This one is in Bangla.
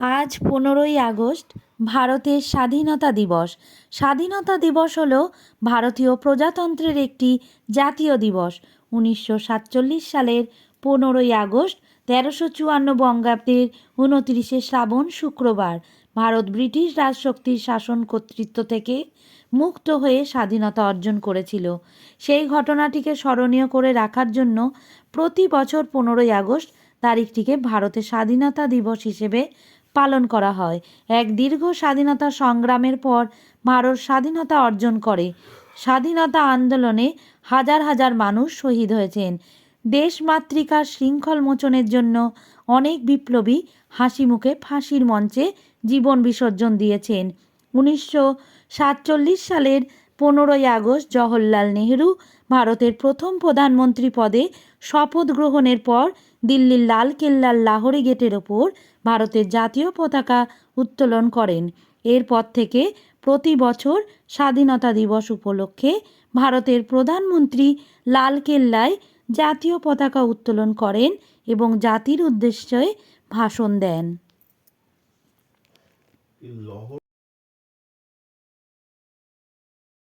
আজ পনেরোই আগস্ট, ভারতের স্বাধীনতা দিবস। স্বাধীনতা দিবস হল ভারতীয় প্রজাতন্ত্রের একটি জাতীয় দিবস। উনিশশো সাতচল্লিশ সালের পনেরোই আগস্ট, তেরোশো চুয়ান্ন বঙ্গাব্দের উনতিরিশে শ্রাবণ শুক্রবার, ভারত ব্রিটিশ রাজশক্তির শাসন কর্তৃত্ব থেকে মুক্ত হয়ে স্বাধীনতা অর্জন করেছিল। সেই ঘটনাটিকে স্মরণীয় করে রাখার জন্য প্রতি বছর পনেরোই আগস্ট তারিখটিকে ভারতের স্বাধীনতা দিবস হিসেবে পালন করা হয়। এক দীর্ঘ স্বাধীনতা সংগ্রামের পর ভারত স্বাধীনতা অর্জন করে। স্বাধীনতা আন্দোলনে হাজার হাজার মানুষ শহীদ হয়েছেন। দেশমাতৃকার শৃঙ্খল মোচনের জন্য অনেক বিপ্লবী হাসি মুখে ফাঁসির মঞ্চে জীবন বিসর্জন দিয়েছেন। উনিশশো সাতচল্লিশ সালের পনেরোই আগস্ট জওহরলাল নেহেরু ভারতের প্রথম প্রধানমন্ত্রী পদে শপথ গ্রহণের পর দিল্লির লাল কেল্লার লাহোরি গেটের ওপর ভারতের জাতীয় পতাকা উত্তোলন করেন। এরপর থেকে প্রতি বছর স্বাধীনতা দিবস উপলক্ষে ভারতের প্রধানমন্ত্রী লাল কেল্লায় জাতীয় পতাকা উত্তোলন করেন এবং জাতির উদ্দেশ্যে ভাষণ দেন।